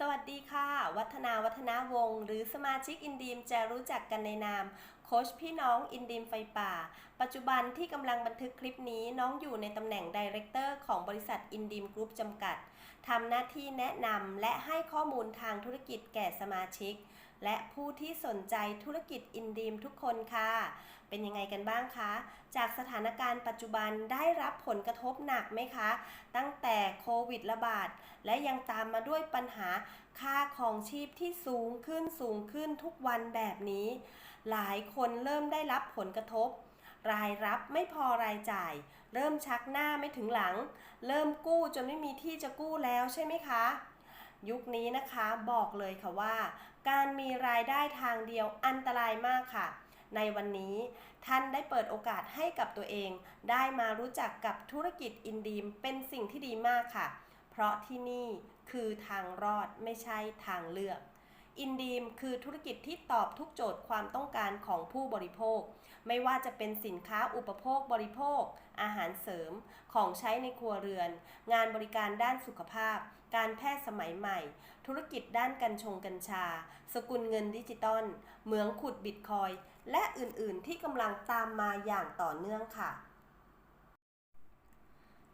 สวัสดีค่ะ วัฒนาวัฒนาวงศ์หรือสมาชิกอินดีมจะรู้จักกันในนามโค้ชพี่น้องอินดีมไฟป่า ปัจจุบันที่กำลังบันทึกคลิปนี้น้องอยู่ในตำแหน่งดีเรคเตอร์ของบริษัทอินดีมกรุ๊ปจำกัดทำหน้าที่แนะนำและให้ข้อมูลทางธุรกิจแก่สมาชิก และผู้ที่สนใจธุรกิจอินดีมทุกคนค่ะ เป็นยังไงกันบ้างคะ จากสถานการณ์ปัจจุบันได้รับผลกระทบหนักไหมคะ ตั้งแต่โควิดระบาด และยังตามมาด้วยปัญหาค่าของชีพที่สูงขึ้นสูงขึ้นทุกวันแบบนี้ หลายคนเริ่มได้รับผลกระทบรายรับไม่พอรายจ่าย เริ่มชักหน้าไม่ถึงหลัง เริ่มกู้จนไม่มีที่จะกู้แล้วใช่ไหมคะ ยุคนี้นะคะบอกเลยค่ะว่า การมีรายได้ทางเดียวอันตรายมากค่ะ ในวันนี้ท่านได้เปิดโอกาสให้กับตัวเอง ได้มารู้จักกับธุรกิจอินดีมเป็นสิ่งที่ดีมากค่ะ เพราะที่นี่คือทางรอดไม่ใช่ทางเลือก อินดีมคือธุรกิจที่ตอบทุกโจทย์ความต้องการของผู้บริโภค ไม่ว่าจะเป็นสินค้าอุปโภคบริโภค อาหารเสริม ของใช้ในครัวเรือน งานบริการด้านสุขภาพ การแพทย์สมัยใหม่ ธุรกิจด้านกัญชงกัญชา สกุลเงินดิจิตอลเหมืองขุดบิตคอยและอื่นๆ ที่กำลังตามมาอย่างต่อเนื่องค่ะ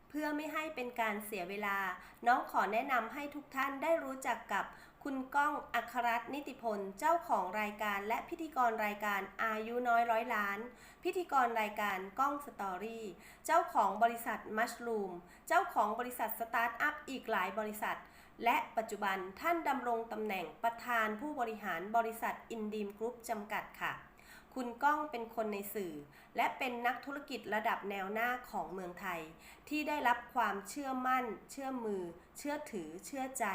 เพื่อไม่ให้เป็นการเสียเวลา น้องขอแนะนำให้ทุกท่านได้รู้จักกับ คุณก้องอัครรัตน์นิติพล เจ้าของรายการและพิธีกรรายการอายุน้อยร้อยล้าน พิธีกรรายการก้องสตอรี่ เจ้าของบริษัทมัชลูม เจ้าของบริษัทสตาร์ทอัพอีกหลายบริษัท และปัจจุบันท่านดำรงตำแหน่งประธานผู้บริหารบริษัทอินดีมกรุ๊ปจำกัดค่ะ คุณก้องเป็นคนในสื่อ และเป็นนักธุรกิจระดับแนวหน้าของเมืองไทย ที่ได้รับความเชื่อมั่น เชื่อมือ เชื่อถือ เชื่อใจ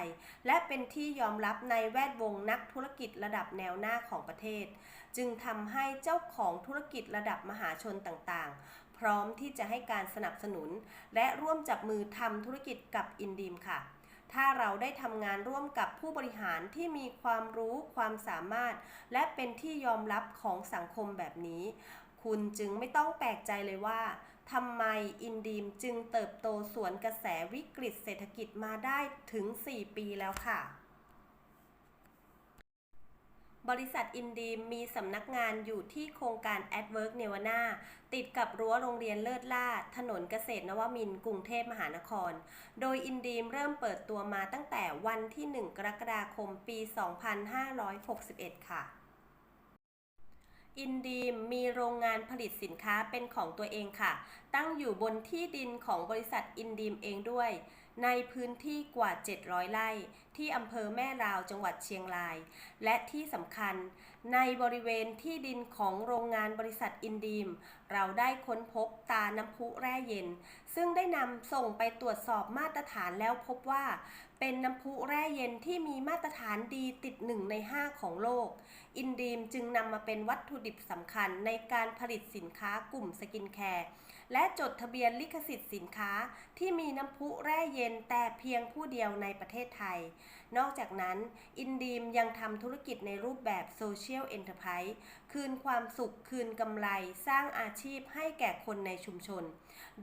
และเป็นที่ยอมรับในแวดวงนักธุรกิจระดับแนวหน้าของประเทศ จึงทำให้เจ้าของธุรกิจระดับมหาชนต่างๆ พร้อมที่จะให้การสนับสนุน และร่วมจับมือทำธุรกิจกับอินดีมค่ะ ถ้าเราได้ทำงานร่วมกับผู้บริหารที่มีความรู้ความสามารถ และเป็นที่ยอมรับของสังคมแบบนี้ คุณจึงไม่ต้องแปลกใจเลยว่าทำไมอินดีมจึงเติบโตสวนกระแสวิกฤตเศรษฐกิจมาได้ถึง 4 ปีแล้วค่ะ บริษัทอินดีมมีสำนักงานอยู่ที่โครงการ a d w o r k เนวานาติดกับรั้วโรงเรียนเลิศล่า ถนนเกษตรนวมินกรุงเทพมหานคร โดยอินดีมเริ่มเปิดตัวมาตั้งแต่วันที่ 1 กรกฎาคมปี 2561 ค่ะอินดีมมีโรงงานผลิตสินค้าเป็นของตัวเองค่ะ ตั้งอยู่บนที่ดินของบริษัทอินดีมเองด้วย ในพื้นที่กว่า 700 ไร่ ที่อำเภอแม่ลาวจังหวัดเชียงราย และที่สำคัญ ในบริเวณที่ดินของโรงงานบริษัทอินดีม เราได้ค้นพบตาน้ำพุแร่เย็น ซึ่งได้นำส่งไปตรวจสอบมาตรฐานแล้วพบว่า เป็นน้ำพุแร่เย็นที่มีมาตรฐานดีติดหนึ่งใน 5 ของโลก อินดีมจึงนำมาเป็นวัตถุดิบสำคัญในการผลิตสินค้ากลุ่มสกินแคร์ และจดทะเบียนลิขสิทธิ์สินค้าที่มีน้ำพุแร่เย็นแต่เพียงผู้เดียวในประเทศไทย นอกจากนั้น อินดีมยังทำธุรกิจในรูปแบบโซเชียลเอ็นเตอร์ไพรส์คืนความสุขคืนกำไรสร้างอาชีพให้แก่คนในชุมชน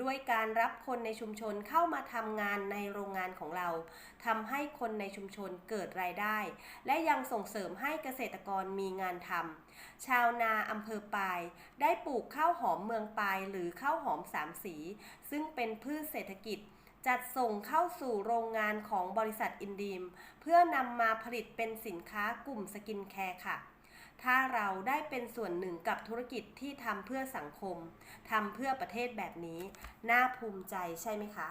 ด้วยการรับคนในชุมชนเข้ามาทำงานในโรงงานของเราทำให้คนในชุมชนเกิดรายได้ และยังส่งเสริมให้เกษตรกรมีงานทำชาวนาอำเภอปาย ได้ปลูกข้าวหอมเมืองปายหรือข้าวหอมสามสี ซึ่งเป็นพืชเศรษฐกิจจัดส่งเข้าสู่โรงงานของบริษัทอินดีม เพื่อนำมาผลิตเป็นสินค้ากลุ่มสกินแคร์ค่ะ ถ้าเราได้เป็นส่วนหนึ่งกับธุรกิจที่ทำเพื่อสังคมทำเพื่อประเทศแบบนี้ น่าภูมิใจใช่ไหมคะ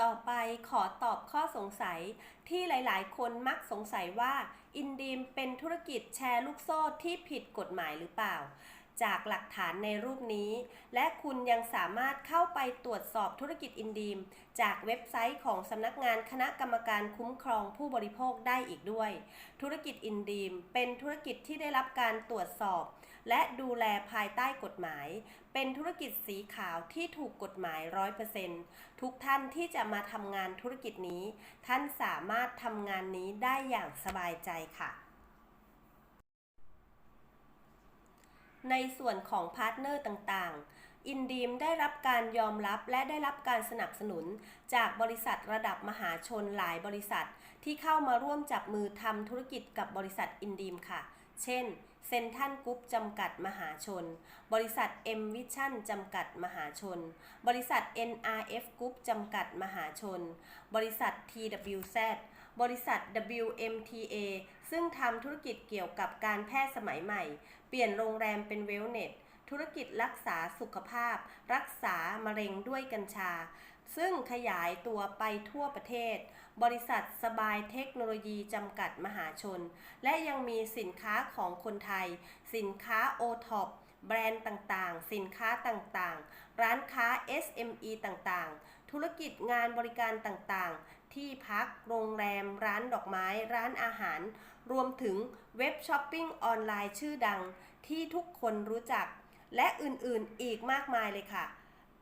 ต่อไปขอตอบข้อสงสัยที่หลาย ๆ คนมักสงสัยว่าอินดีมเป็นธุรกิจแชร์ลูกโซ่ที่ผิดกฎหมายหรือเปล่า จากหลักฐานในรูปนี้ และคุณยังสามารถเข้าไปตรวจสอบธุรกิจอินดีม จากเว็บไซต์ของสำนักงานคณะกรรมการคุ้มครองผู้บริโภคได้อีกด้วย ธุรกิจอินดีม เป็นธุรกิจที่ได้รับการตรวจสอบ และดูแลภายใต้กฎหมาย เป็นธุรกิจสีขาวที่ถูกกฎหมาย100%ทุกท่านที่จะมาทำงานธุรกิจนี้ ท่านสามารถทำงานนี้ได้อย่างสบายใจค่ะ ในส่วนของพาร์ทเนอร์ต่างๆ อินดีมได้รับการยอมรับและได้รับการสนับสนุน จากบริษัทระดับมหาชนหลายบริษัท ที่เข้ามาร่วมจับมือทำธุรกิจกับบริษัทอินดีมค่ะ เช่นเซนทันกรุ๊ปจำกัดมหาชน บริษัท M Vision จำกัดมหาชน บริษัท NRF Group จำกัดมหาชน บริษัท TWZ บริษัท WMTA ซึ่งทำธุรกิจเกี่ยวกับการแพทย์สมัยใหม่ เปลี่ยนโรงแรมเป็นเวลเนสธุรกิจรักษาสุขภาพ รักษามะเร็งด้วยกัญชา ซึ่งขยายตัวไปทั่วประเทศ บริษัทสบายเทคโนโลยีจำกัดมหาชน และยังมีสินค้าของคนไทย สินค้า o t o p แบรนด์ต่างๆ สินค้าต่างๆ ร้านค้า SME ต่างๆธุรกิจงานบริการต่างๆ ที่พัก โรงแรม ร้านดอกไม้ ร้านอาหาร รวมถึงเว็บช้อปปิ้งออนไลน์ชื่อดัง ที่ทุกคนรู้จัก และอื่นๆอีกมากมายเลยค่ะ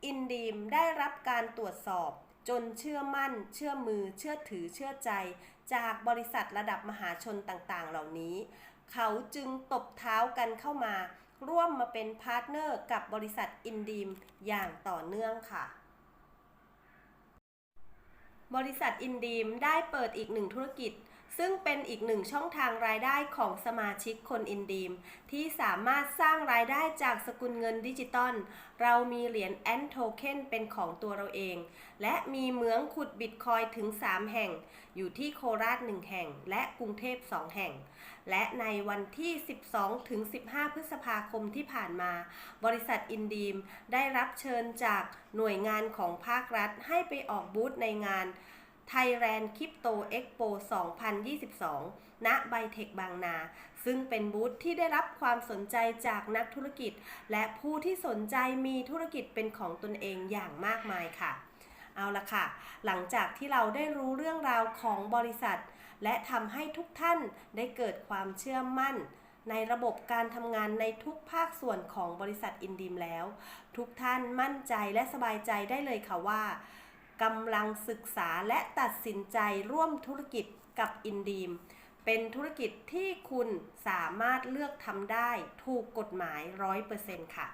อินดีมได้รับการตรวจสอบ จนเชื่อมั่น เชื่อมือ เชื่อถือเชื่อใจ จากบริษัทระดับมหาชนต่างๆ เหล่านี้ เขาจึงตบเท้ากันเข้ามา ร่วมมาเป็นพาร์ทเนอร์กับบริษัทอินดีมอย่างต่อเนื่องค่ะ บริษัทอินดีมได้เปิดอีกหนึ่งธุรกิจ ซึ่งเป็นอีกหนึ่งช่องทางรายได้ของสมาชิกคนอินดีม ที่สามารถสร้างรายได้จากสกุลเงินดิจิตอล เรามีเหรียญแอนโทเค็นเป็นของตัวเราเอง และมีเหมืองขุดบิตคอยถึง 3 แห่ง อยู่ที่โคราช 1 แห่ง และกรุงเทพ 2 แห่ง และในวันที่ 12 ถึง 15 พฤษภาคมที่ผ่านมา บริษัทอินดีมได้รับเชิญจากหน่วยงานของภาครัฐให้ไปออกบูธในงาน Thailand Crypto Expo 2022 ณ ไบเทคบางนา ซึ่งเป็นบูธที่ได้รับความสนใจจากนักธุรกิจ และผู้ที่สนใจมีธุรกิจเป็นของตนเองอย่างมากมายค่ะ เอาละค่ะ หลังจากที่เราได้รู้เรื่องราวของบริษัท และทำให้ทุกท่านได้เกิดความเชื่อมั่นในระบบการทำงานในทุกภาคส่วนของบริษัทอินดีมแล้ว ทุกท่านมั่นใจและสบายใจได้เลยค่ะว่า กำลังศึกษาและตัดสินใจร่วมธุรกิจกับอินดีม เป็นธุรกิจที่คุณสามารถเลือกทำได้ถูกกฎหมาย 100%ค่ะ